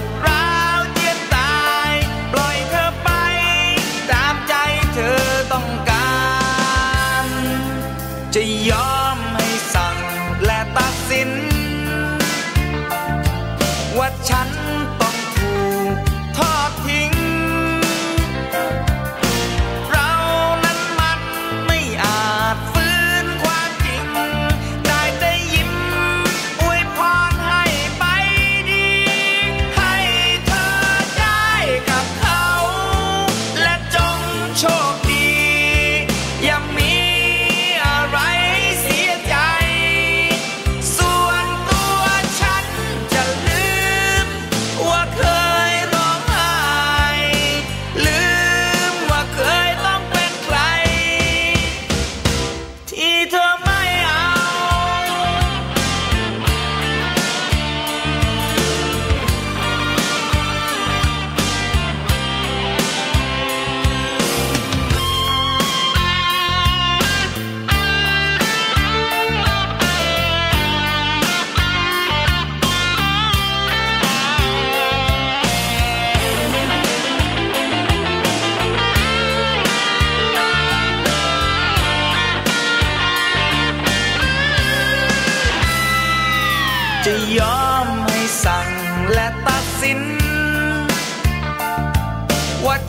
ดร้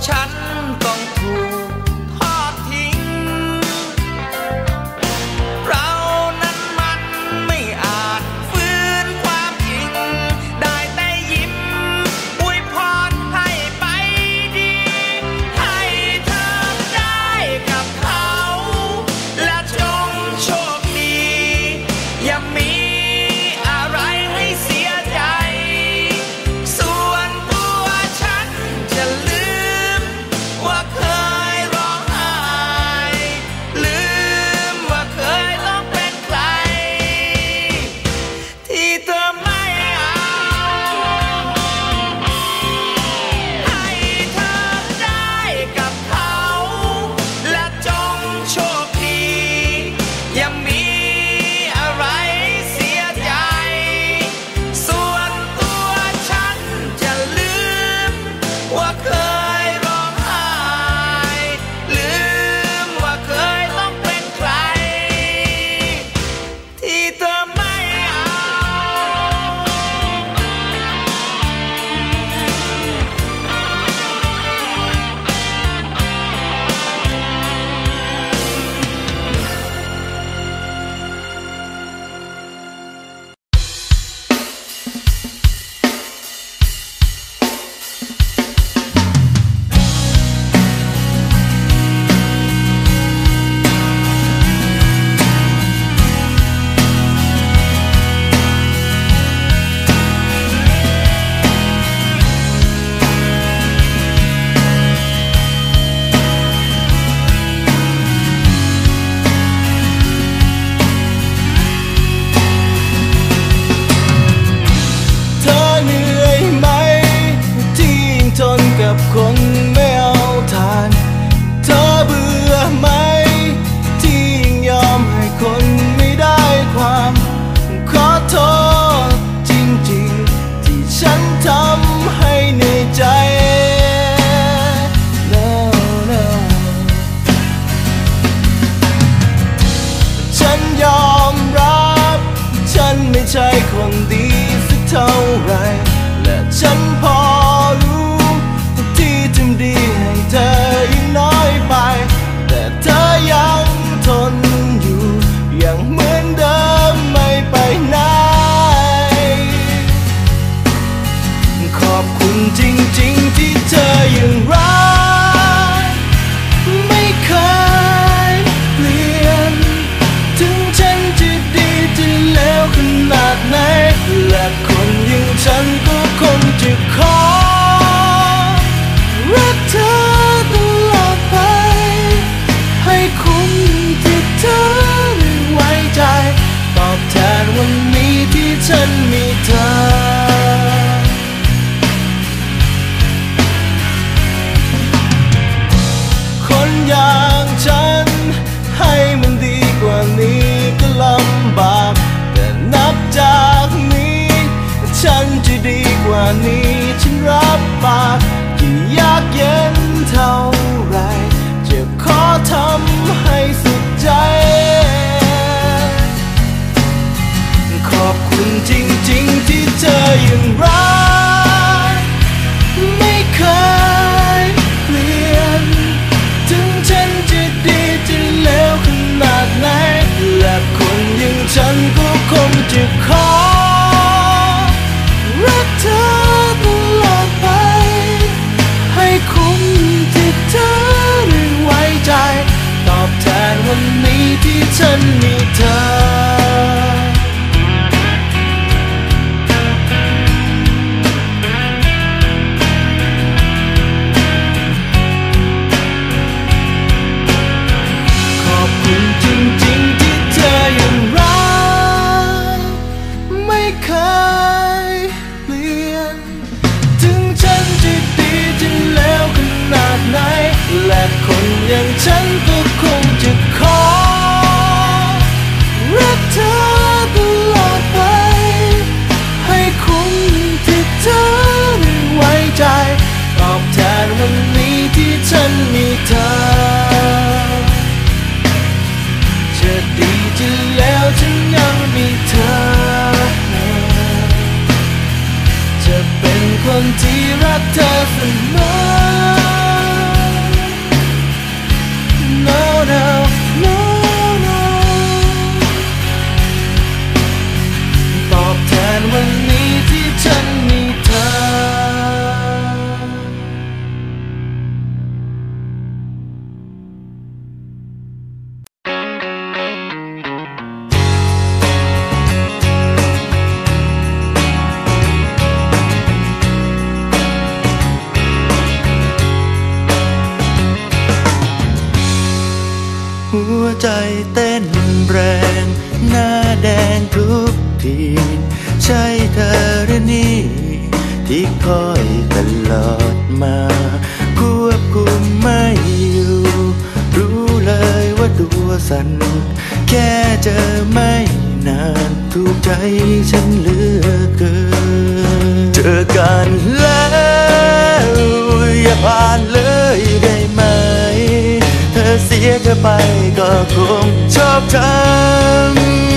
ฉัน 证明 ใจเต้นแรง หน้าแดงทุกที ใช่เธอรืนี่ ที่คอยตลอดมา ควบคุมไม่อยู่ รู้เลยว่าตัวสั่นแค่เจอไม่นานทุกใจฉันลื ก็คงชอบทำ